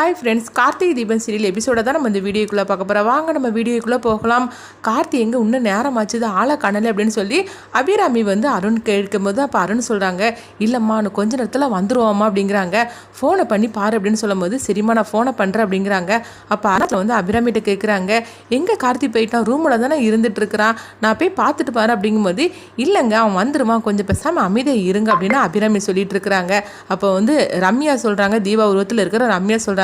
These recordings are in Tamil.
Hi friends Karthigai Deepam serial எபிசோட தான் நம்ம இந்த வீடியோக்குள்ளே பார்க்க போகிறோம் வாங்க நம்ம வீடியோக்குள்ளே போகலாம். கார்த்தி எங்கே இன்னும் நேரம் ஆச்சுது ஆளை காணலை அப்படின்னு சொல்லி அபிராமி வந்து அருண் கேட்கும்போது அப்போ அருண் சொல்கிறாங்க இல்லைம்மா நான் கொஞ்ச நேரத்தில் வந்துடுவோம்மா அப்படிங்கிறாங்க. ஃபோனை பண்ணி பாரு அப்படின்னு சொல்லும்போது சரிம்மா நான் ஃபோனை பண்ணுறேன் அப்படிங்கிறாங்க. அப்போ அருண் வந்து அபிராமிகிட்ட கேட்குறாங்க எங்கே கார்த்தி போயிட்டான்? ரூமில் தானே இருந்துட்டு இருக்கிறான். நான் போய் பார்த்துட்டு பாரு அப்படிங்கும்போது இல்லைங்க அவன் வந்துடுவான் கொஞ்சம் பேசாமல் அமைதியாக இருங்க அப்படின்னு அபிராமி சொல்லிட்டு இருக்கிறாங்க. அப்போ வந்து ரம்யா சொல்கிறாங்க தீபா உருவத்தில் இருக்கிற ரம்யா சொல்கிறாங்க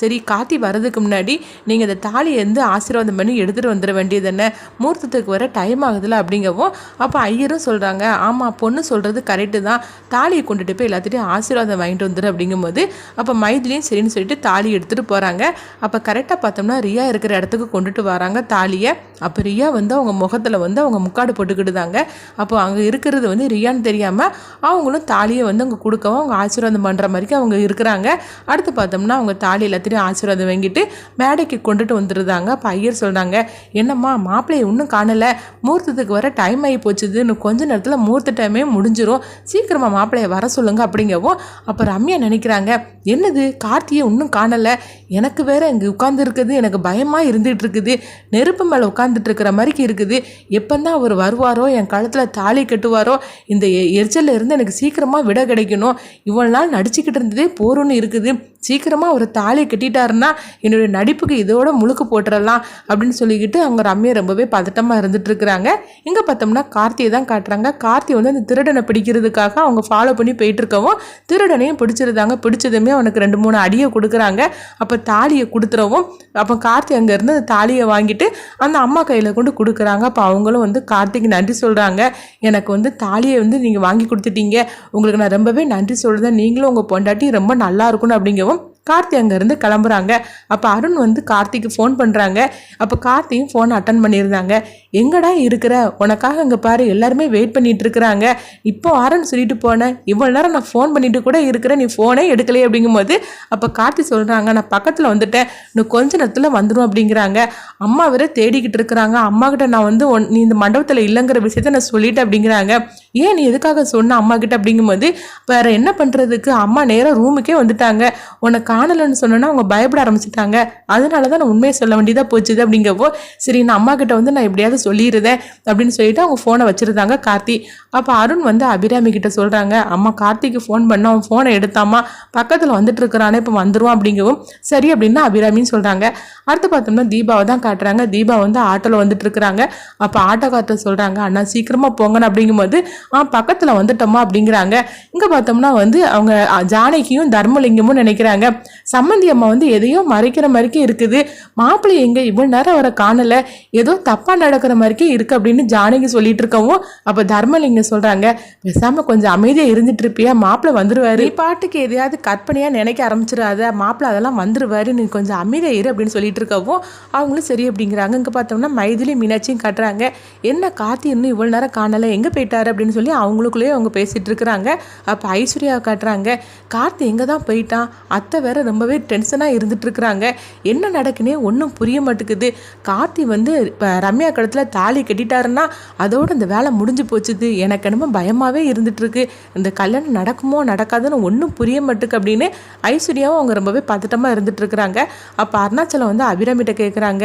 சரி காத்தி வர்றதுக்கு முன்னாடி நீங்கள் இந்த தாலியை வந்து ஆசீர்வாதம் பண்ணி எடுத்துகிட்டு வந்துட வேண்டியது என்ன? முகூர்த்தத்துக்கு வர டைம் ஆகுதுல அப்படிங்கவும் அப்போ ஐயரும் சொல்கிறாங்க ஆமாம் பொண்ணு சொல்கிறது கரெக்டு தான். தாலியை கொண்டுட்டு போய் எல்லாத்துட்டையும் ஆசீர்வாதம் வாங்கிட்டு வந்துடு அப்படிங்கும்போது அப்போ மைதிலையும் சரின்னு சொல்லிட்டு தாலி எடுத்துகிட்டு போகிறாங்க அப்போ கரெக்டாக பார்த்தோம்னா ரியா இருக்கிற இடத்துக்கு கொண்டுட்டு வராங்க தாலியை. அப்போ ரியா வந்து அவங்க முகத்தில் வந்து அவங்க முக்காடு போட்டுக்கிட்டுதாங்க அப்போ அங்கே இருக்கிறது வந்து ரியான்னு தெரியாமல் அவங்களும் தாலியை வந்து அவங்க கொடுக்கவும் அவங்க ஆசீர்வாதம் பண்ணுற மாதிரி அவங்க இருக்கிறாங்க. அடுத்து பார்த்தோம்னா அவங்க தாலி எல்லாத்தையும் ஆசீர்வாதம் வாங்கிட்டு மேடைக்கு கொண்டுட்டு வந்துருந்தாங்க. அப்போ ஐயர் சொல்கிறாங்க என்னம்மா மாப்பிள்ளையை இன்னும் காணலை. மூர்த்தத்துக்கு வர டைம் ஆகி போச்சுதுன்னு கொஞ்ச நேரத்தில் மூர்த்த டைமே முடிஞ்சிடும் சீக்கிரமாக மாப்பிள்ளையை வர சொல்லுங்கள் அப்படிங்கவும் அப்போ ரம்யா நினைக்கிறாங்க என்னது? கார்த்தியை இன்னும் காணலை. எனக்கு வேற இங்கே உட்காந்துருக்குது எனக்கு பயமாக இருந்துகிட்டு இருக்குது நெருப்பு மேலே உட்காந்துட்டு இருக்கிற மாதிரி இருக்குது. எப்போ தான் அவர் வருவாரோ? என் கழுத்தில் தாலி கட்டுவாரோ? இந்த எரிச்சலில் எரிச்சல்ல இருந்து எனக்கு சீக்கிரமாக விட கிடைக்கணும். இவ்வளோ நாள் நடிச்சுக்கிட்டு இருந்ததே போறோன்னு இருக்குது. சீக்கிரமாக ஒரு தாலியை கட்டிட்டாருன்னா என்னுடைய நடிப்புக்கு இதோட முழுக்கு போட்டுறலாம் அப்படின்னு சொல்லிக்கிட்டு அவங்க ரம்யா ரொம்பவே பதட்டமாக இருந்துட்டு இருக்கிறாங்க இங்கே பார்த்தோம்னா கார்த்தியை தான் காட்டுறாங்க. கார்த்தி வந்து அந்த திருடனை பிடிக்கிறதுக்காக அவங்க ஃபாலோ பண்ணி போயிட்டு இருக்கவும் திருடனையும் பிடிச்சிருந்தாங்க. பிடிச்சதுமே அவனுக்கு ரெண்டு மூணு அடியை கொடுக்குறாங்க. அப்போ தாலியை கொடுத்துறவும் அப்போ கார்த்தி அங்கேருந்து அந்த தாலியை வாங்கிட்டு அந்த அம்மா கையில் கொண்டு கொடுக்குறாங்க. அப்போ அவங்களும் வந்து கார்த்திக்கு நன்றி சொல்கிறாங்க எனக்கு வந்து தாலியை வந்து நீங்கள் வாங்கி கொடுத்துட்டீங்க. உங்களுக்கு நான் ரொம்பவே நன்றி சொல்கிறேன் நீங்களும் உங்கள் பொண்டாட்டி ரொம்ப நல்லா இருக்கணும் அப்படிங்கவும் கார்த்தி அங்கேருந்து கிளம்புறாங்க. அப்போ அருண் வந்து கார்த்திக்கு ஃபோன் பண்ணுறாங்க அப்போ கார்த்தியும் ஃபோன் அட்டன் பண்ணியிருந்தாங்க. எங்கடா இருக்கிற? உனக்காக அங்கே பாரு. எல்லாருமே வெயிட் பண்ணிட்டு இருக்கிறாங்க. இப்போ அருண் சொல்லிட்டு போனேன் இவ்வளோ நேரம் நான் ஃபோன் பண்ணிட்டு கூட இருக்கிறேன். நீ ஃபோனே எடுக்கலையே. அப்படிங்கும்போது அப்போ கார்த்தி சொல்கிறாங்க நான் பக்கத்தில் வந்துட்டேன். இன்னும் கொஞ்ச நேரத்தில் வந்துடும் அப்படிங்கிறாங்க. அம்மா வேற தேடிக்கிட்டு இருக்கிறாங்க. அம்மா கிட்ட நான் வந்து ஒன் நீ இந்த மண்டபத்தில் இல்லைங்கிற விஷயத்த நான் சொல்லிட்டேன். அப்படிங்கிறாங்க. ஏன் நீ எதுக்காக சொன்ன? அம்மா கிட்ட அப்படிங்கும்போது வேற என்ன பண்ணுறதுக்கு அம்மா நேராக ரூமுக்கே வந்துட்டாங்க. உனக்கு காணலைன்னு சொன்னோன்னா அவங்க பயப்பட ஆரம்பிச்சிட்டாங்க. அதனால தான் நான் உண்மையை சொல்ல வேண்டியதாக போச்சுது அப்படிங்கப்போ சரி நான் அம்மா கிட்ட வந்து நான் எப்படியாவது சொல்லிடுறேன் அப்படின்னு சொல்லிட்டு அவங்க ஃபோனை வச்சுருந்தாங்க கார்த்தி. அப்போ அருண் வந்து அபிராமி கிட்ட சொல்கிறாங்க அம்மா கார்த்திக்கு ஃபோன் பண்ண அவன் ஃபோனை எடுத்தாமா பக்கத்தில் வந்துட்டு இருக்கிறானே இப்போ வந்துடுவான் அப்படிங்கவும் சரி அப்படின்னா அபிராமின்னு சொல்கிறாங்க அடுத்து பார்த்தோம்னா தீபாவை தான் காட்டுறாங்க. தீபா வந்து ஆட்டோவில் வந்துட்டு இருக்கிறாங்க. அப்போ ஆட்டோக்கார்ட்ட சொல்கிறாங்க அண்ணா சீக்கிரமாக போங்கன்னு அப்படிங்கும்போது ஆ பக்கத்தில் வந்துட்டோமா அப்படிங்கிறாங்க. இங்கே பார்த்தோம்னா வந்து அவங்க ஜானகியும் தர்மலிங்கமும் நினைக்கிறாங்க. சம்மந்தி அம்மா வந்து எதையோ மறைக்கிற மாதிரிக்கே இருக்குது. மாப்பிள்ளை எங்கே இவ்வளோ நேரம் வர காணலை. ஏதோ தப்பாக நடக்கிற மாதிரிக்கே இருக்கு அப்படின்னு ஜானகி சொல்லிட்டு இருக்கவும் அப்போ தர்மலிங்கம் சொல்கிறாங்க பேசாமல் கொஞ்சம் அமைதியாக இருந்துட்டு இருப்பியா? மாப்பிள்ளை வந்துருவாரு. நீ பாட்டுக்கு எதையாவது கற்பனையாக நினைக்க ஆரம்பிச்சிடாத. மாப்பிள்ளை அதெல்லாம் வந்துருவாரு. நீ கொஞ்சம் அமைதியாக இரு அப்படின்னு சொல்லிட்டு இருக்கவும் அவங்களும் சரி அப்படிங்கிறாங்க. இங்கே பார்த்தோம்னா மைதிலி மீனாட்சியும் காட்டுறாங்க. என்ன கார்த்தி இன்னும் இவ்வளோ நேரம் காணலை? எங்கே போயிட்டாரு? அப்படின்னு சொல்லி அவங்களுக்குள்ளேயே அவங்க பேசிட்டு இருக்கிறாங்க. அப்போ ஐஸ்வர்யா காட்டுறாங்க கார்த்தி எங்கே தான் போயிட்டான்? அத்தை வேற ரொம்பவே டென்ஷனாக இருந்துட்டு இருக்கிறாங்க என்ன நடக்குன்னே ஒன்றும் புரிய மாட்டேங்குது. கார்த்தி வந்து இப்போ ரம்யா கடத்தில் தாலி கட்டிட்டாருன்னா அதோட இந்த வேலை முடிஞ்சு போச்சுது. எனக்கு என்னமோ பயமாகவே இருந்துட்டுருக்கு. இந்த கல்யாணம் நடக்குமோ நடக்காதுன்னு ஒன்றும் புரிய மாட்டுக்கு அப்படின்னு ஐஸ்வர்யாவும் அவங்க ரொம்பவே பதட்டமாக இருந்துட்டு இருக்கிறாங்க அப்போ அருணாச்சலம் வந்து அபிராமிட்ட கேட்குறாங்க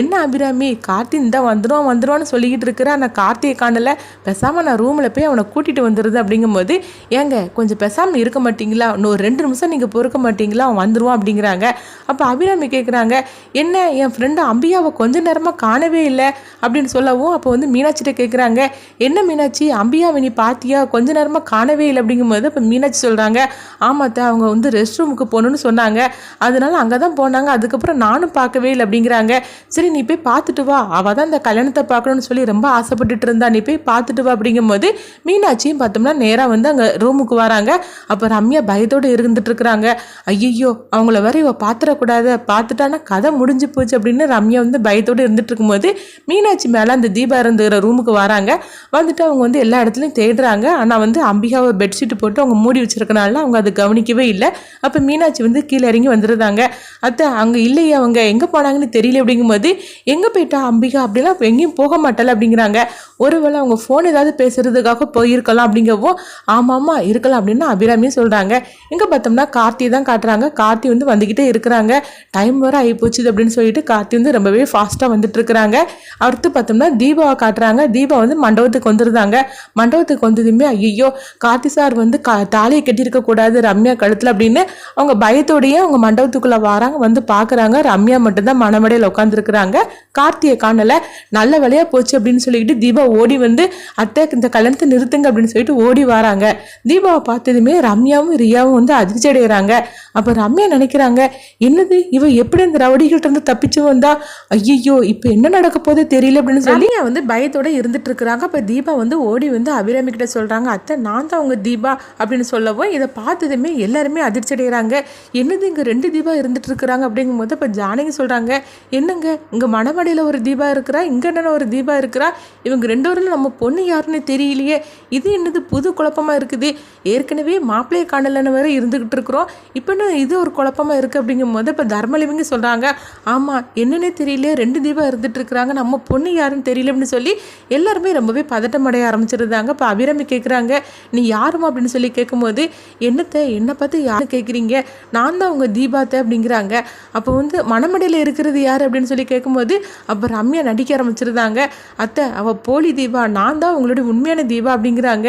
என்ன அபிராமி கார்த்தி இந்த வந்துடும் வந்துடுவான்னு சொல்லிக்கிட்டு இருக்கிறேன் நான் கார்த்தியை காணல. பேசாமல் நான் ரூமில் போய் அவனை கூட்டிகிட்டு வந்துடுது அப்படிங்கும்போது ஏங்க கொஞ்சம் பேசாமல் இருக்க மாட்டீங்களா? இன்னொரு ரெண்டு நிமிஷம் நீங்கள் பொறுக்க மாட்டீங்களா? அவன் வந்துடுவான் அப்படிங்கிறாங்க. அப்போ அபிராமி கேட்குறாங்க என்ன என் ஃப்ரெண்டு அம்பியாவை கொஞ்ச நேரமாக காணவே இல்லை. அப்படின்னு சொல்லவும் அப்போ வந்து மீனாட்சிகிட்ட கேட்குறாங்க என்ன மீனாட்சி அம்பியாவை நீ பாத்தியா? கொஞ்ச நேரமாக காணவே இல்லை. அப்படிங்கும்போது அப்போ மீனாட்சி சொல்கிறாங்க ஆமாத்த அவங்க வந்து ரெஸ்ட் ரூமுக்கு போகணுன்னு சொன்னாங்க. அதனால அங்கே தான் போனாங்க. அதுக்கப்புறம் நானும் பார்க்கவே இல்லை. அப்படிங்கிறாங்க சரி நீ போய் பார்த்துட்டு வா. அவள் தான் இந்த கல்யாணத்தை பார்க்கணும்னு சொல்லி ரொம்ப ஆசைப்பட்டுட்டு இருந்தா. நீ போய் பார்த்துட்டு வா. அப்படிங்கும்போது மீனாட்சியும் பார்த்தோம்னா நேராக வந்து அங்கே ரூமுக்கு வராங்க. அப்போ ரம்யா பயத்தோடு இருந்துட்டு இருக்கிறாங்க. ஐயோ ஐயோ அவங்கள வேற இவ பார்த்துடக்கூடாது பார்த்துட்டானா கதை முடிஞ்சு போச்சு அப்படின்னு ரம்யா வந்து பயத்தோடு இருந்துட்டு இருக்கும்போது மீனாட்சி மேலே அந்த தீபா இருந்துகிற ரூமுக்கு வராங்க. வந்துட்டு அவங்க வந்து எல்லா இடத்துலையும் தேடுறாங்க. ஆனால் வந்து அம்பிகாவை பெட்ஷீட் போட்டு அவங்க மூடி வச்சிருக்கனால அவங்க அதை கவனிக்கவே இல்லை. அப்போ மீனாட்சி வந்து கீழே இறங்கி வந்துருந்தாங்க அத்தை அங்கே இல்லையே அவங்க. எங்கே போனாங்கன்னு தெரியல அப்படிங்கும்போது எங்கே போயிட்டா அம்பிகா? அப்படிலாம் எங்கேயும் போக மாட்டல அப்படிங்கிறாங்க. ஒருவேளை அவங்க ஃபோன் ஏதாவது பேசுறதுக்காக போயிருக்கலாம் அப்படிங்கவும் ஆமாம் இருக்கலாம் அப்படின்னு அபிராமியும் சொல்கிறாங்க இங்கே பார்த்தோம்னா கார்த்தி தான் காட்டுறாங்க. இருக்காங்க கார்த்தி வந்து வந்துக்கிட்டே இருக்கிறாங்க. டைம் வர ஆகி போச்சுது அப்படின்னு சொல்லிட்டு கார்த்தி வந்து ரொம்பவே ஃபாஸ்ட்டாக வந்துட்டு இருக்கிறாங்க அடுத்து பார்த்தோம்னா தீபாவை காட்டுறாங்க. தீபா வந்து மண்டபத்துக்கு வந்துருந்தாங்க. மண்டபத்துக்கு வந்ததுமே ஐயோ கார்த்தி சார் வந்து கா தாலியை கட்டியிருக்க கூடாது ரம்யா கழுத்தில் அப்படின்னு அவங்க பயத்தோடயே அவங்க மண்டபத்துக்குள்ளே வராங்க வந்து பார்க்குறாங்க. ரம்யா மட்டும்தான் மணமடையில் உட்காந்துருக்குறாங்க கார்த்தியை காணலை. நல்ல வேலையாக போச்சு அப்படின்னு சொல்லிக்கிட்டு தீபா ஓடி வந்து அத்தை இந்த கல்யாணத்தை நிறுத்துங்க அப்படின்னு சொல்லிட்டு ஓடி வராங்க. தீபாவை பார்த்ததுமே ரம்யாவும் ரியாவும் வந்து அதிர்ச்சி அடைகிறாங்க அப்போ ரம்யா நினைக்கிறாங்க. என்னது? இவ எப்படி இந்த ரவுடிகிட்ட இருந்து தப்பிச்சு வந்தா? ஐயோ இப்போ என்ன நடக்க போகுது தெரியல அப்படின்னு சொல்லி வந்து பயத்தோட இருந்துட்டு இருக்கிறாங்க. அப்போ தீபா வந்து ஓடி வந்து அபிராமி கிட்ட சொல்றாங்க அத்தை நான் தான் உங்க தீபா அப்படின்னு சொல்லவும் இதை பார்த்ததுமே எல்லாருமே அதிர்ச்சி அடைகிறாங்க. என்னது இங்க ரெண்டு தீபா இருந்துட்டு இருக்கிறாங்க அப்படிங்கும் போது இப்போ ஜானகி சொல்றாங்க என்னங்க இங்க மணமடையில ஒரு தீபா இருக்கிறா? இங்க என்ன ஒரு தீபா இருக்கிறா? இவங்க ரெண்டு பேரும் நம்ம பொண்ணு யாருன்னு தெரியலையே. இது என்னது புது குழப்பமா இருக்குது. ஏற்கனவே மாப்பிள்ளையை காணலன்னு வேற இருந்துகிட்டு இருக்கிறோம். இப்போ என்ன இது ஒரு குழப்பமா இருக்கு அப்படிங்கும் போது இப்போ தர்மலிவிங்க சொல்கிறாங்க ஆமாம் என்னன்னே தெரியல ரெண்டு தீபம் இருந்துட்டு இருக்கிறாங்க நம்ம பொண்ணு யாருன்னு தெரியல அப்படின்னு சொல்லி எல்லாருமே ரொம்பவே பதட்டம் அடைய ஆரம்பிச்சிருந்தாங்க. இப்போ அபிராமி கேட்குறாங்க நீ யாருமா அப்படின்னு சொல்லி கேட்கும்போது என்னத்தை என்னை பார்த்து யார் கேட்குறீங்க நான் தான் உங்கள் தீபாத்தை அப்படிங்கிறாங்க. அப்போ வந்து மணமடையில் இருக்கிறது யார் அப்படின்னு சொல்லி கேட்கும்போது அப்போ ரம்யா நடிக்க ஆரம்பிச்சிருந்தாங்க. அத்தை அவள் போலி தீபா நான் தான் உங்களுடைய உண்மையான தீபா அப்படிங்கிறாங்க.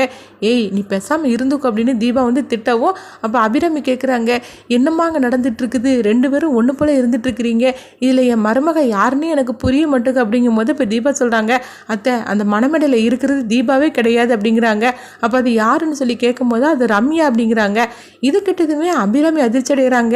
ஏய் நீ பேசாமல் இருந்துக்கோ அப்படின்னு தீபா வந்து திட்டவும் அப்போ அபிராமி கேட்குறாங்க என்னமாங்க நடந்துட்டுருக்குது? இருக்குது ரெண்டு பேரும் ஒன்று போல இருந்துட்டுருக்கிறீங்க. இதில் என் மருமக யாருன்னு எனக்கு புரிய மாட்டேங்க அப்படிங்கும் போது இப்போ தீபா சொல்கிறாங்க அத்தை அந்த மணமேடையில் இருக்கிறது தீபாவே கிடையாது அப்படிங்கிறாங்க. அப்போ அது யாருன்னு சொல்லி கேட்கும்போது அது ரம்யா அப்படிங்கிறாங்க. இது கிட்டதுமே அபிராமி அதிர்ச்சி அடைகிறாங்க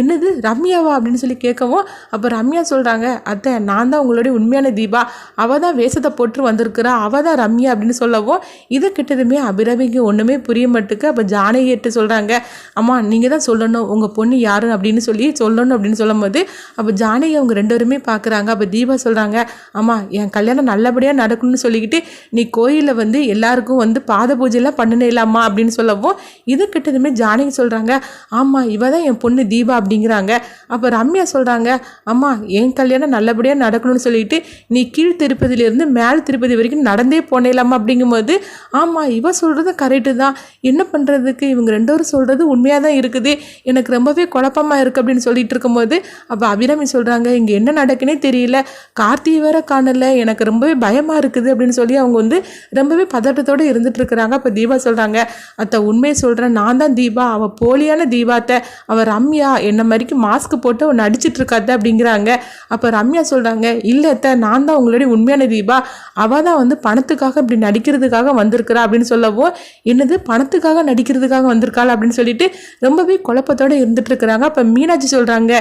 என்னது ரம்யாவா அப்படின்னு சொல்லி கேட்கவும் அப்போ ரம்யா சொல்கிறாங்க அத்தை நான் தான் உங்களுடைய உண்மையான தீபா. அவள் தான் வேஷத்தை போட்டு வந்திருக்கிறா. அவள் தான் ரம்யா அப்படின்னு சொல்லவும் இது கிட்டதுமே அபிராமிக்கு ஒன்றுமே புரிய மாட்டுக்கு. அப்போ ஜானகிட்டு சொல்கிறாங்க அம்மா நீங்கள் தான் சொல்லணும் உங்கள் பொண்ணு யார் அப்படின்னு சொல்லி சொல்லணும் அப்படின்னு சொல்லும்போது அப்போ ஜானகி அவங்க ரெண்டு பேருமே பார்க்குறாங்க அப்போ தீபா சொல்கிறாங்க ஆமாம் என் கல்யாணம் நல்லபடியாக நடக்கணும்னு சொல்லிக்கிட்டு நீ கோயிலில் வந்து எல்லாருக்கும் வந்து பாத பூஜைலாம் பண்ணினேலாமா அப்படின்னு சொல்லவும் இது கிட்டதுமே ஜானகி சொல்கிறாங்க ஆமாம் இவ தான் என் பொண்ணு தீபா அப்படிங்கிறாங்க. அப்போ ரம்யா சொல்கிறாங்க அம்மா என் கல்யாணம் நல்லபடியாக நடக்கணும்னு சொல்லிட்டு நீ கீழ் திருப்பதியிலேருந்து மேல் திருப்பதி வரைக்கும் நடந்தே போனேலாமா அப்படிங்கும்போது ஆமாம் இவ சொல்கிறது கரெக்டு தான். என்ன பண்ணுறதுக்கு இவங்க ரெண்டு பேரும் சொல்கிறது உண்மையாக தான் இருக்குது. எனக்கு ரொம்பவே குழப்பமாக இருக்குது அப்படின்னு சொல்லிட்டு இருக்கும்போது அப்போ அபிராமி சொல்கிறாங்க இங்கே என்ன நடக்குன்னே தெரியல. கார்த்தி வேற காணலை. எனக்கு ரொம்பவே பயமாக இருக்குது அப்படின்னு சொல்லி அவங்க வந்து ரொம்பவே பதட்டத்தோடு இருந்துட்டு இருக்கிறாங்க. அப்போ தீபா சொல்கிறாங்க அத்தை உண்மையை சொல்கிறேன் நான் தான் தீபா. அவள் போலியான தீபாத்தை அவள் ரம்யா. என்ன மாதிரிக்கு மாஸ்க் போட்டு அவன் நடிச்சிட்டு இருக்காத அப்படிங்கிறாங்க. அப்போ ரம்யா சொல்கிறாங்க இல்லை அத்தை. நான் தான் உங்களுடைய உண்மையான தீபா. அவள் தான் வந்து பணத்துக்காக இப்படி நடிக்கிறதுக்காக வந்திருக்கிறா அப்படின்னு சொல்லவும் என்னது? பணத்துக்காக நடிக்கிறதுக்காக வந்திருக்காள்? அப்படின்னு சொல்லிட்டு ரொம்பவே குழப்பத்தோடு இருந்துட்டு இருக்கிறாங்க அப்போ மீனாட்சி சொல்கிறாங்க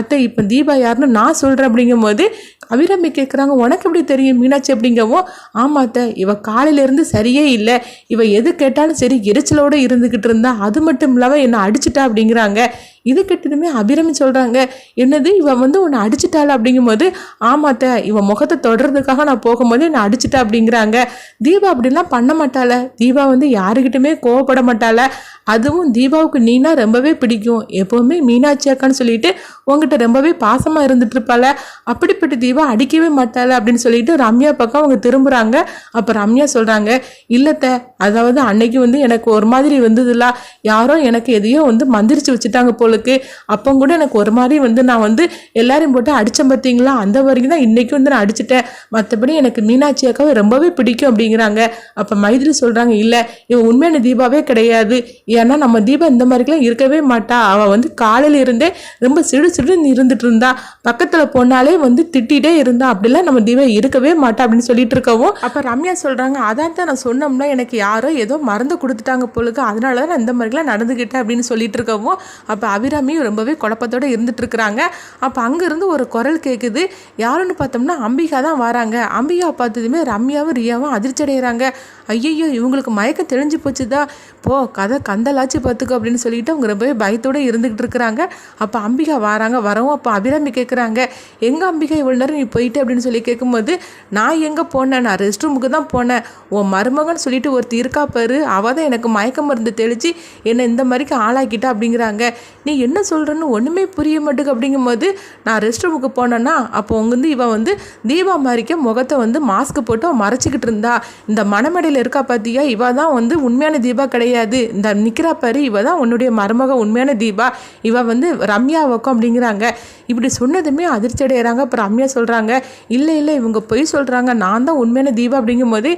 அத்தை இப்போ தீபா யாருன்னு நான் சொல்கிறேன் அப்படிங்கும்போது அபிராமி கேட்குறாங்க உனக்கு எப்படி தெரியும் மீனாட்சி அப்படிங்கவும்? ஆமா அத்தை இவ காலையிலேருந்து சரியே இல்லை. இவ எது கேட்டாலும் சரி எரிச்சலோடு இருந்துக்கிட்டு இருந்தா அது மட்டும் இல்லாமல் என்னை அடிச்சிட்டா அப்படிங்கிறாங்க. இது கிட்டதுமே அபிரமி சொல்கிறாங்க என்னது? இவன் வந்து உன்னை அடிச்சிட்டாள்? அப்படிங்கும்போது ஆமாத்த இவன் முகத்தை தொடர்றதுக்காக நான் போகும்போது என்னை அடிச்சிட்டா அப்படிங்கிறாங்க. தீபா அப்படிலாம் பண்ண மாட்டாள. தீபா வந்து யாருக்கிட்டுமே கோவப்பட மாட்டாள. அதுவும் தீபாவுக்கு நீனா ரொம்பவே பிடிக்கும். எப்போவுமே மீனாட்சி அக்கான்னு சொல்லிட்டு உங்ககிட்ட ரொம்பவே பாசமாக இருந்துட்டு இருப்பாள. அப்படிப்பட்ட தீபா அடிக்கவே மாட்டாள அப்படின்னு சொல்லிட்டு ரம்யா பக்கம் அவங்க திரும்புகிறாங்க அப்போ ரம்யா சொல்கிறாங்க இல்லைத்த அதாவது அன்னைக்கு வந்து எனக்கு ஒரு மாதிரி வந்ததுல. யாரோ எனக்கு எதையோ வந்து மந்திரிச்சு வச்சுட்டாங்க போலுக்கு அப்போ கூட எனக்கு ஒரு மாதிரி வந்து நான் வந்து எல்லாரையும் போட்டு அடித்தேன் பார்த்தீங்களா? அந்த வரைக்கும் தான் இன்றைக்கும் வந்து நான் அடிச்சிட்டேன். மற்றபடி எனக்கு மீனாட்சி அக்காவை ரொம்பவே பிடிக்கும் அப்படிங்கிறாங்க. அப்போ மைதிலி சொல்கிறாங்க இல்லை இவன் உண்மையான தீபாவே கிடையாது. ஏன்னா நம்ம தீபா இந்த மாதிரிக்கெல்லாம் இருக்கவே மாட்டா. அவள் வந்து காலையில் இருந்தே ரொம்ப சிடு சிடுன்னு இருந்துட்டு இருந்தா. பக்கத்தில் போனாலே வந்து திட்டிகிட்டே இருந்தா. அப்படிலாம் நம்ம தீபா இருக்கவே மாட்டா அப்படின்னு சொல்லிட்டு இருக்கவும் அப்போ ரம்யா சொல்கிறாங்க அதான் தான் நான் சொன்னோம்னா எனக்கு யாரோ ஏதோ மருந்து கொடுத்துட்டாங்க போலுக்கு. அதனால தான் நான் இந்த மாதிரிலாம் நடந்துக்கிட்டேன் அப்படின்னு சொல்லிட்டு இருக்கவும் அப்போ அபிராமியும் ரொம்பவே குழப்பத்தோடு இருந்துட்டு இருக்கிறாங்க அப்போ அங்கேருந்து ஒரு குரல் கேட்குது யாருன்னு பார்த்தோம்னா அம்பிகா தான் வராங்க. அம்பிகா பார்த்ததுமே ரம்யாவும் ரியாவும் அதிர்ச்சி அடைகிறாங்க ஐயையோ இவங்களுக்கு மயக்கம் தெளிஞ்சு போச்சுதா? போ கதை கந்தலாச்சு பார்த்துக்கோ அப்படின்னு சொல்லிட்டு அவங்க ரொம்பவே பயத்தோட இருந்துக்கிட்டு இருக்கிறாங்க அப்போ அம்பிகா வராங்க வரவும் அப்போ அபிராமி கேட்குறாங்க எங்கே அம்பிகா இவ்வளோ நேரம் நீ போயிட்டு? அப்படின்னு சொல்லி கேட்கும்போது நான் எங்கே போனேன்? நான் ரெஸ்ட் ரூமுக்கு தான் போனேன். உன் மருமகன் சொல்லிட்டு ஒருத்தர் இருக்கா பாரு. அவள் தான் எனக்கு மயக்க மருந்து தெளித்து என்னை இந்த மாதிரிக்கு ஆளாக்கிட்டா அப்படிங்கிறாங்க. நீ என்ன சொல்கிறன்னு ஒன்றுமே புரிய மாட்டேங்க அப்படிங்கும்போது நான் ரெஸ்ட் ரூமுக்கு போனேன்னா அப்போ உங்க வந்து இவன் வந்து தீபா மாதிரிக்க முகத்தை வந்து மாஸ்க் போட்டு அவன் மறைச்சிக்கிட்டு இருந்தா. இந்த மணமடையில் இருக்கா பார்த்தியா இவ தான் வந்து உண்மையான தீபா கிடையாது. இந்த நிற்கிறா பாரு இவ தான் உன்னுடைய மருமக உண்மையான தீபா. இவ வந்து ரம்யா வக்கம் அப்படிங்கிறாங்க. இப்படி சொன்னதுமே அதிர்ச்சி அடைகிறாங்க அப்புறம் ரம்யா சொல்கிறாங்க இல்லை இல்லை இவங்க பொய் சொல்கிறாங்க நான் தான் உண்மையான தீபா. அப்படிங்கும்போது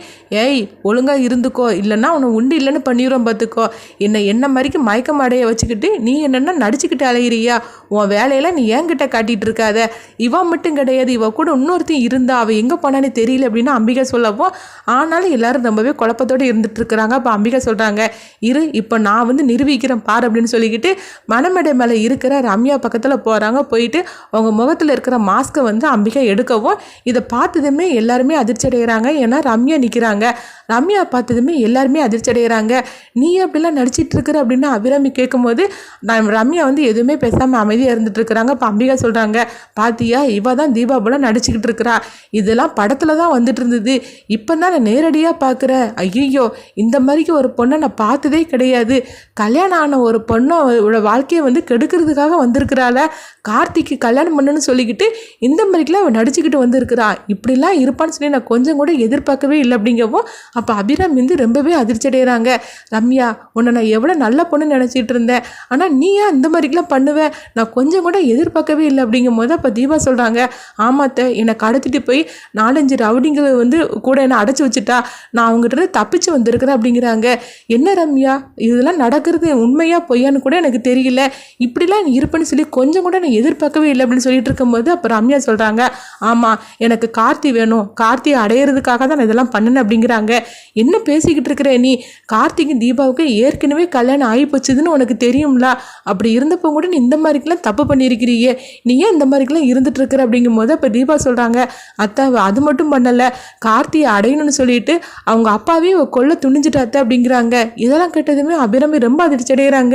ஏய் ஒழுங்காக இருந்துக்கோ. இல்லைன்னா உன்னை உண்டு இல்லைன்னு பண்ணிடுறோம் பார்த்துக்கோ என்னை என்ன மாதிரிக்கு மயக்கம் அடைய வச்சுக்கிட்டு நீ என்னென்னா நடிச்சுக்கிட்டு அலையிறியா? உன் வேலையெல்லாம் நீ ஏங்கிட்ட காட்டிகிட்டு இருக்காத இவன் மட்டும் கிடையாது இவ கூட இன்னொருத்தையும் இருந்தா அவள் எங்கே போனான்னு தெரியல அப்படின்னு அம்பிகை சொல்லவும் ஆனாலும் எல்லாரும் ரொம்பவே குழப்பத்தோடு இருந்துட்டு இருக்கிறாங்க அப்போ அம்பிகை சொல்கிறாங்க இரு இப்போ நான் வந்து நிரூபிக்கிறேன் பார் அப்படின்னு சொல்லிக்கிட்டு மணமேடை மேலே இருக்கிற ரம்யா பக்கத்தில் போகிறாங்க போயிட்டு அவங்க முகத்தில் இருக்கிற மாஸ்க்கை வந்து அம்பிகை எடுக்கவும் இதை பார்த்ததுமே எல்லாருமே அதிர்ச்சி அடைகிறாங்க. ஏன்னா ரம்யா நிற்கிறாங்க ரம்யா பார்த்ததுமே எல்லாருமே அதிர்ச்சி அடைகிறாங்க. நீ அப்படிலாம் நடிச்சிட்டு இருக்கிற அப்படின்னு அபிராமி கேட்கும்போது நான் ரம்யா வந்து எதுவுமே பேசாமல் அமைதியாக இருந்துட்டு இருக்கிறாங்க. இப்போ அம்பிகா சொல்கிறாங்க பாத்தியா இவ தான் தீபாவளம் நடிச்சுக்கிட்டு இருக்கிறா. இதெல்லாம் படத்தில் தான் வந்துட்டு இருந்தது. இப்போ தான் நான் நேரடியாக பார்க்குறேன் ஐயோ இந்த மாதிரிக்கு ஒரு பொண்ணை நான் பார்த்ததே கிடையாது. கல்யாணம் ஆன ஒரு பொண்ணோட வாழ்க்கையை வந்து கெடுக்கிறதுக்காக வந்திருக்கிறாள. கார்த்திக்கு கல்யாணம் பண்ணுன்னு சொல்லிக்கிட்டு இந்த மாதிரிக்கெலாம் அவள் நடிச்சுக்கிட்டு வந்திருக்கிறா. இப்படிலாம் இருப்பான்னு சொல்லி நான் கொஞ்சம் கூட எதிர்பார்க்கவே இல்லை. அப்படிங்கவும் அப்போ அபிராம் வந்து ரொம்பவே அதிர்ச்சி அடைகிறாங்க ரம்யா உன்னை நான் எவ்வளோ நல்ல பொண்ணு நினச்சிட்டு இருந்தேன். ஆனால் நீ ஏன் அந்த மாதிரிக்கெலாம் பண்ணுவேன். நான் கொஞ்சம் கூட எதிர்பார்க்கவே இல்லை அப்படிங்கும் போது அப்போ தீபா சொல்கிறாங்க ஆமாத்த என்னை கடத்திட்டு போய் நாலஞ்சு ரவுடிங்களை வந்து கூட என்னை அடைச்சி வச்சுட்டா நான் அவங்ககிட்ட தப்பிச்சு வந்திருக்கிறேன் அப்படிங்கிறாங்க. என்ன ரம்யா? இதெல்லாம் நடக்கிறது உண்மையாக பொய்யான்னு கூட எனக்கு தெரியல. இப்படிலாம் நீ இருப்பேன்னு சொல்லி கொஞ்சம் கூட நான் எதிர்பார்க்கவே இல்லை அப்படின்னு சொல்லிட்டு இருக்கும்போது அப்போ ரம்யா சொல்கிறாங்க ஆமாம் எனக்கு கார்த்தி வேணும். கார்த்தியை அடையிறதுக்காக தான் நான் இதெல்லாம் பண்ணினேன் அப்படிங்கிறாங்க. என்ன பேசிக்கிட்டு இருக்கிற நீ? கார்த்திக்கு தீபாவுக்கு ஏற்கனவே கல்யாணம் ஆகி போச்சுதுன்னு உனக்கு தெரியும்ல அப்படி இருந்தப்போ கூட நீ இந்த மாதிரிக்கெல்லாம் தப்பு பண்ணியிருக்கிறியே நீ ஏன் இந்த மாதிரிக்கெல்லாம் இருந்துட்டு இருக்கிற அப்படிங்கும் போது அப்போ தீபா சொல்கிறாங்க அத்தா அது மட்டும் பண்ணலை. கார்த்தியை அடையணும்னு சொல்லிட்டு அவங்க அப்பாவே கொல்ல துணிஞ்சிட்டாத்த அப்படிங்கிறாங்க. இதெல்லாம் கேட்டதுமே அபிரமி ரொம்ப அதிர்ச்சி அடைகிறாங்க.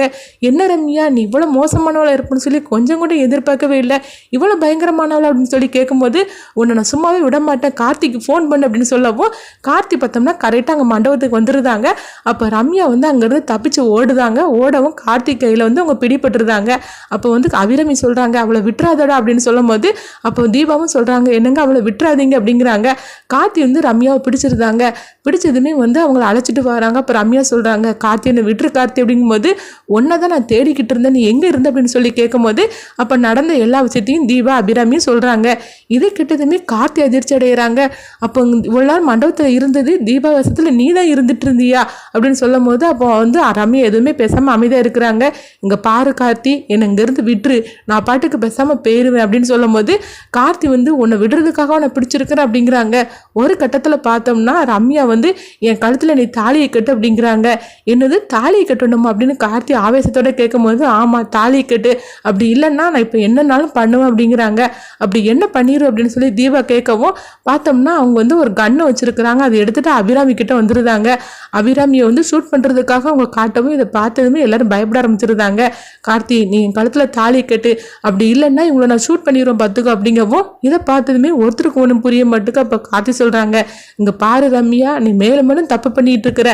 என்ன ரம்யா நீ இவ்வளோ மோசமானவளாக இருப்புன்னு சொல்லி கொஞ்சம் கூட எதிர்பார்க்கவே இல்லை. இவ்வளோ பயங்கரமானவளா அப்படின்னு சொல்லி கேட்கும்போது உன்னை நான் சும்மாவே விட மாட்டேன். கார்த்திக்கு ஃபோன் பண்ணு அப்படின்னு சொல்லவும் கார்த்தி பார்த்தோம்னா கரெக்டாக அங்கே மண்டபத்துக்கு வந்துருந்தாங்க. அப்போ ரம்யா வந்து அங்கேருந்து தப்பிச்சு ஓடுதாங்க. ஓடவும் கார்த்திக் கையில் வந்து அவங்க பிடிபட்டுருந்தாங்க அப்போ வந்து அபிரமி சொல்கிறாங்க அவளை விட்டுறாதடா அப்படின்னு சொல்லும் போது அப்போ தீபாவும் சொல்கிறாங்க என்னங்க அவளை விட்டுறாதீங்க அப்படிங்கிறாங்க. கார்த்தி வந்து ரம்யாவை பிடிச்சிருந்தாங்க. பிடிச்சதுமே வந்து அவங்கள அழைச்சிட்டு வராங்க. அப்போ ரம்யா சொல்கிறாங்க கார்த்தி என்னை விட்டுரு கார்த்தி அப்படிங்கும்போது ஒன்றை தான் நான் தேடிக்கிட்டு இருந்தேன். நீ எங்கே இருந்த? அப்படின்னு சொல்லி கேட்கும்போது அப்போ நடந்த எல்லா விஷயத்தையும் தீபா அபிராமியும் சொல்கிறாங்க இதை கிட்டதுமே கார்த்தி அதிர்ச்சி அடைகிறாங்க அப்போ இவ்வளோ நாள் மண்டபத்தில் இருந்தது தீபா வசத்தில் நீ தான் இருந்துட்டு இருந்தியா? அப்படின்னு சொல்லும் போது அப்போ வந்து ரம்யா எதுவுமே பேசாமல் அமைதியாக இருக்கிறாங்க. இங்கே பாரு கார்த்தி என்னை இங்கேருந்து விட்டுரு. நான் பாட்டுக்கு பேசாமல் போயிருவேன். அப்படின்னு சொல்லும் போது கார்த்தி வந்து உன்னை விடுறதுக்காக உன்னை பிடிச்சிருக்கிறேன் அப்படிங்கிறாங்க. ஒரு கட்டத்தில் பார்த்தோம்னா ரம்யா வந்து என் கழுத்தில் நீ தாலியை கட்டு அப்படிங்கிறாங்க. என்னது? தாலியை கட்டணுமா? அப்படின்னு கார்த்தி ஆவேசத்தோட கேட்கும்போது ஆமாம் தாலியை கட்டு. அப்படி இல்லைன்னா நான் இப்போ என்னன்னாலும் பண்ணுவேன் அப்படிங்கிறாங்க. அப்படி என்ன பண்ணிடும் அப்படின்னு சொல்லி தீபா கேட்கவும் பார்த்தோம்னா அவங்க வந்து ஒரு கன்னை வச்சுருக்குறாங்க. அதை எடுத்துகிட்டு அபிராமி கிட்ட வந்துருந்தாங்க அபிராமியை வந்து ஷூட் பண்ணுறதுக்காக அவங்க காட்டவும் இதை பார்த்ததுமே எல்லாரும் பயப்பட ஆரம்பிச்சிருந்தாங்க. கார்த்தி நீ என் கழுத்தில் தாலி கட்டு அப்படி இல்லைன்னா இவங்களை நான் ஷூட் பண்ணிடுவோம் பார்த்துக்கோ அப்படிங்கவும் இதை பார்த்ததுமே ஒருத்தருக்கு ஒன்றும் புரிய மாட்டுக்கு. அப்போ கார்த்தி சொல்கிறாங்க இங்கே பாரு ரம்யா நீ மேலும் மேலும் தப்பு பண்ணிட்டு இருக்கிற.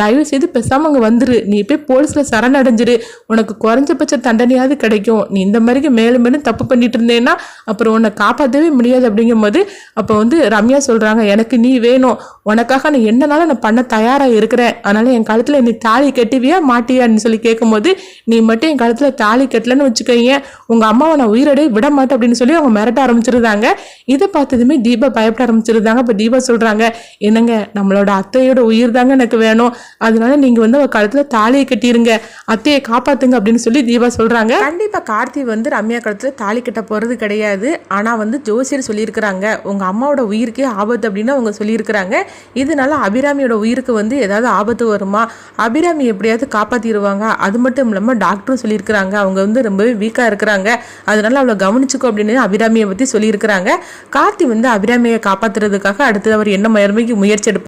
தயவு செய்து பேசாமல் அங்கே வந்துரு. நீ போய் போலீஸில் சரணடைஞ்சிரு உனக்கு குறைஞ்சபட்ச தண்டனையாவது கிடைக்கும். நீ இந்த மாதிரிக்கு மேலும் மேலும் தப்பு பண்ணிட்டு இருந்தேன்னா அப்புறம் உன்னை காப்பாற்றவே முடியாது அப்படிங்கும்போது அப்போ வந்து ரம்யா சொல்கிறாங்க எனக்கு நீ வேணும். உனக்காக நான் என்னனாலும் நான் பண்ண தயாராக இருக்கிறேன். அதனால் என் கழுத்தில் நீ தாலி கட்டுவியா மாட்டியான்னு சொல்லி கேட்கும்போது நீ மட்டும் என் கழுத்தில் தாலி கட்டலன்னு வச்சுக்கோங்க உங்கள் அம்மாவை நான் உயிரோடே விட மாட்டேன் அப்படின்னு சொல்லி அவங்க மிரட்ட ஆரம்பிச்சிருந்தாங்க. இதை பார்த்ததுமே தீபா பயப்பட ஆரம்பிச்சிருந்தாங்க. இப்போ தீபா சொல்கிறாங்க என்னங்க நம்மளோட அத்தையோட உயிர் தாங்க எனக்கு வேணும். அதனால நீங்கள் வந்து அவள் கழுத்தில் தாலியை கட்டிடுங்க அத்தையை காப்பாற்றுங்க அப்படின்னு சொல்லி தீபா சொல்கிறாங்க கண்டிப்பாக கார்த்தி வந்து ரம்யா கழுத்தில் தாலி கட்ட போகிறது கிடையாது. ஆனால் வந்து ஜோசியர் சொல்லியிருக்கிறாங்க உங்கள் அம்மாவோட உயிருக்கே ஆபத்து அப்படின்னு அவங்க சொல்லியிருக்கிறாங்க. இதனால அபிராமியோட உயிருக்கு வந்து ஏதாவது ஆபத்து வருமா? அபிராமி எப்படியாவது காப்பாற்றிடுவாங்க அது மட்டும் இல்லாமல் டாக்டரும் இருக்கிறாங்க. அவங்க வந்து ரொம்பவே வீக்காக இருக்கிறாங்க. அதனால அவளை கவனிச்சுக்கோ அப்படின்னு அபிராமியை பற்றி சொல்லியிருக்கிறாங்க. கார்த்தி வந்து அபிராமியை காப்பாற்றுறதுக்காக அடுத்து அவர் என்ன முயற்சி எடுப்பார்